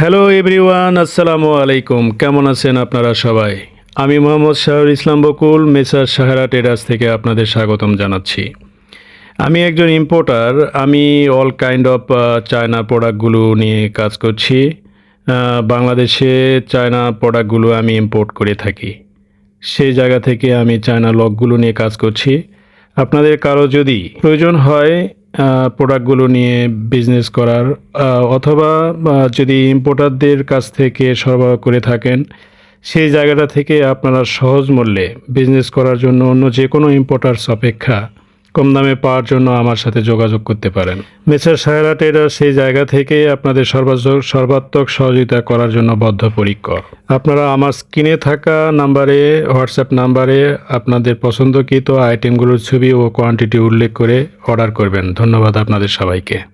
Hello everyone আসসালামু আলাইকুম কেমন আছেন আপনারা সবাই? আমি মোহাম্মদ শাহরুল ইসলাম বকুল, মেসার সাহারা টেরাস থেকে আপনাদের স্বাগতম জানাচ্ছি। আমি একজন ইম্পোর্টার আমি অল কাইন্ড অফ চায়না প্রোডাক্টগুলো নিয়ে কাজ করছি। বাংলাদেশে চায়না প্রোডাক্টগুলো আমি ইম্পোর্ট করে থাকি। সেই জায়গা থেকে আমি চায়না লকগুলো নিয়ে কাজ করছি। আপনাদের কারও যদি প্রয়োজন হয় প্রোডাক্টগুলো নিয়ে বিজনেস করার অথবা যদি ইম্পোর্টারদের কাছ থেকে সরবরাহ করে থাকেন, সেই জায়গাটা থেকে আপনারা সহজ মূল্যে বিজনেস করার জন্য অন্য যে কোনো ইম্পোর্টার্স অপেক্ষা কম দামে পাওয়ার জন্য আমার সাথে যোগাযোগ করতে পারেন। মেসার সায়রা ট্রেডার সেই জায়গা থেকে আপনাদের সর্বাত্মক সর্বাত্মক সহযোগিতা করার জন্য বদ্ধপরিকর। আপনারা আমার স্ক্রিনে থাকা নাম্বারে, হোয়াটসঅ্যাপ নাম্বারে আপনাদের পছন্দকৃত আইটেমগুলোর ছবি ও কোয়ান্টিটি উল্লেখ করে অর্ডার করবেন। ধন্যবাদ আপনাদের সবাইকে।